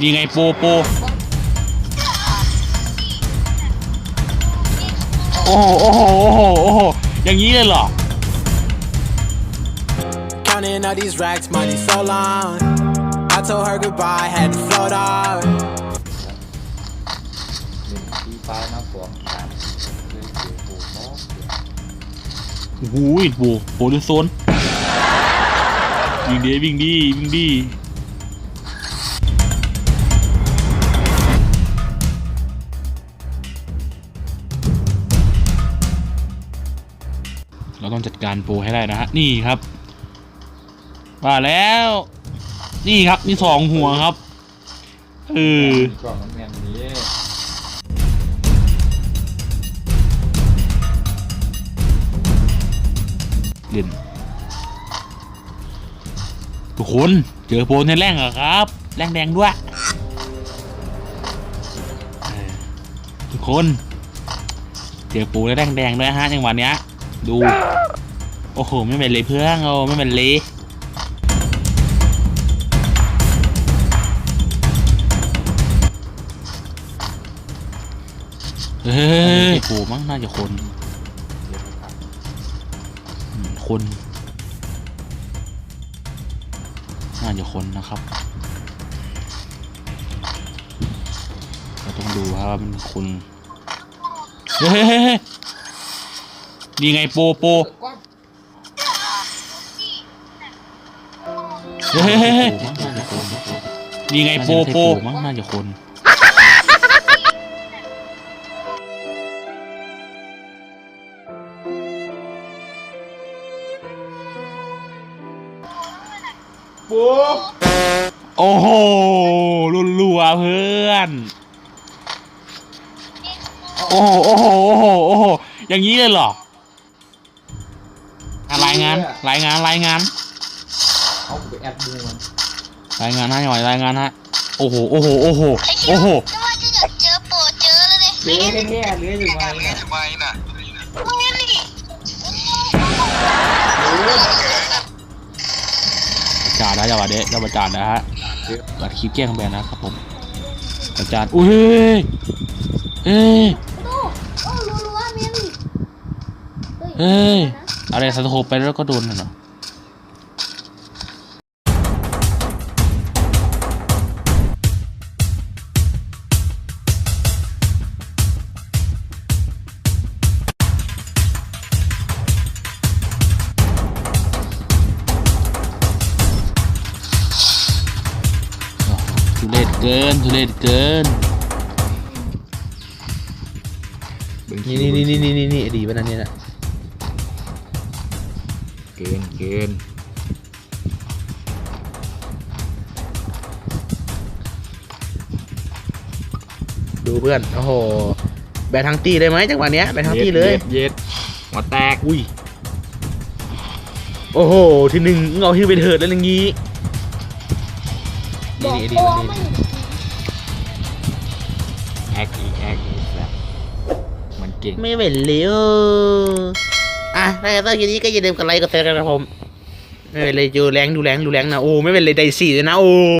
นี่ไงโปโปโอ้โหโอ้โหโอ้โหโอ้โหอย่างนี้เลยเหรอ Counting all these racks, money so long. I told her goodbye, had to float off. หนึ่งที่ฟ้ามาสวมกันเลยเสียโอ้โหโอ้โหโบโบดูโซนวิ่งดีวิ่งดีวิ่งดี เราต้องจัดการปรให้ได้นะฮะ นี่ครับว่าแล้ว นี่ครับนี่สองหัวครับเออ กล่องน้ำแมนนี้เล่นทุกคนเจอโปรในแรงเหรอครับ แรงแดงด้วยทุกคน เจอปรในแรงแดงด้วยฮะจังหวะเนี้ย ดู โอ้โห ไม่เป็นเลยเพื่อนโอ้ไม่เป็นเลยเฮ้ยโปรมั้งน่าจะคนเดี๋ยวนะครับอืมคนน่าจะคนนะครับเราต้องดูครับว่ามันคนเฮ้ย นี่ไงโปโปเฮ้ยเฮ้ยเฮ้ยเฮ้ยนี่ไงโปโปมั้งน่าจะคนโอ้โหรัวๆเพื่อนโอ้โหโอ้โหโอ้โหโอ้โหอย่างนี้เลยเหรอ อะรายงานรายงานรายงาน เอาไปแอดดูมันรายงานให้หน่อยรายงานฮะโอ้โหโอ้โหโอ้โหโอ้โหก็ว่าถ้าเกิดเจอโปรเจอแล้วเลยเลี้ยแค่เลี้ยอยู่ไงน่ะไม่งั้นนี่ประจานนะจังหวะเนี้ยจะประจานนะฮะตัดคลิปแกล้งแบนนะครับผมประจานอุ้ยเอ้ยโอ้โอ้รัวๆเมียนี่เอ้ย อะไรสะโคบไปแล้วก็โดนน่ะเนาะทุเรศเกินทุเรศเกินนี่นี่นี่นี่นี่นี่ดีป่ะนั่นเนี่ยนะเกินเกินดูเพื่อน โอ้โห แบนทั้งตีเลยไหมจังหวะเนี้ยแบนทั้งตีเลย เย็ดหัวแตก อุ้ย โอ้โห ทีหนึ่งมึงเอาฮิวไปเถิดแล้วอย่างงี้บนี่อกนี่โปรนี่ไม่นี่แอคอีแอคอีแบบมันเก่ง ไม่เป็นเลยเอะถ้าจะต้องอย่างนี้ก็อย่าลืมกดไลค์กดแชร์กันนะผมเออเลยดูแรงดูแรงดูแรงนะโอ้ไม่เป็นเลยไดสี่เลยนะโอ้